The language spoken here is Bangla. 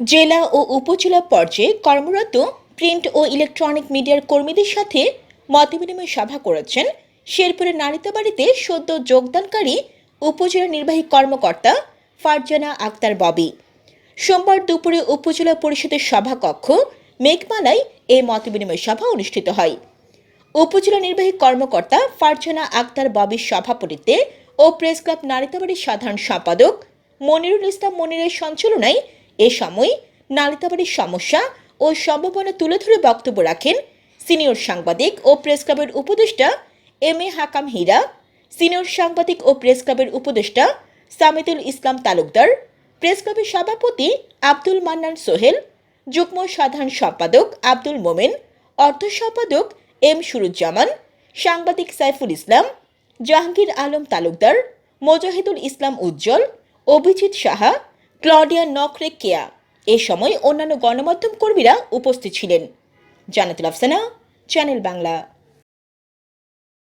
জেলা ও উপজেলা পর্যায়ে কর্মরত প্রিন্ট ও ইলেকট্রনিক মিডিয়ার কর্মীদের সাথে মতবিনিময় সভা করেছেন শেরপুরের নারিতাবাড়িতে সদ্য যোগদানকারী উপজেলা নির্বাহী কর্মকর্তা ফারজানা আক্তার ববি। সোমবার দুপুরে উপজেলা পরিষদের সভাকক্ষ মেঘমালায় এই মতবিনিময় সভা অনুষ্ঠিত হয়। উপজেলা নির্বাহী কর্মকর্তা ফারজানা আক্তার ববির সভাপতিত্বে ও প্রেস ক্লাব নালিতাবাড়ির সাধারণ সম্পাদক মনিরুল ইসলাম মনিরের সঞ্চালনায় এ সময় নালিতাবাড়ির সমস্যা ও সম্ভাবনা তুলে ধরে বক্তব্য রাখেন সিনিয়র সাংবাদিক ও প্রেস ক্লাবের উপদেষ্টা এম এ হাকাম হীরা, সিনিয়র সাংবাদিক ও প্রেস ক্লাবের উপদেষ্টা সামিদুল ইসলাম তালুকদার, প্রেস ক্লাবের সভাপতি আব্দুল মান্নান সোহেল, যুগ্ম সাধারণ সম্পাদক আব্দুল মোমেন, অর্থ সম্পাদক এম সুরুজ্জামান, সাংবাদিক সাইফুল ইসলাম, জাহাঙ্গীর আলম তালুকদার, মোজাহিদুল ইসলাম উজ্জ্বল, অভিজিৎ সাহা ক্লডিয়া নকরে কেয়া এ সময় অন্যান্য গণমাধ্যম কর্মীরা উপস্থিত ছিলেন। জানাতুল আফসানা চ্যানেল বাংলা।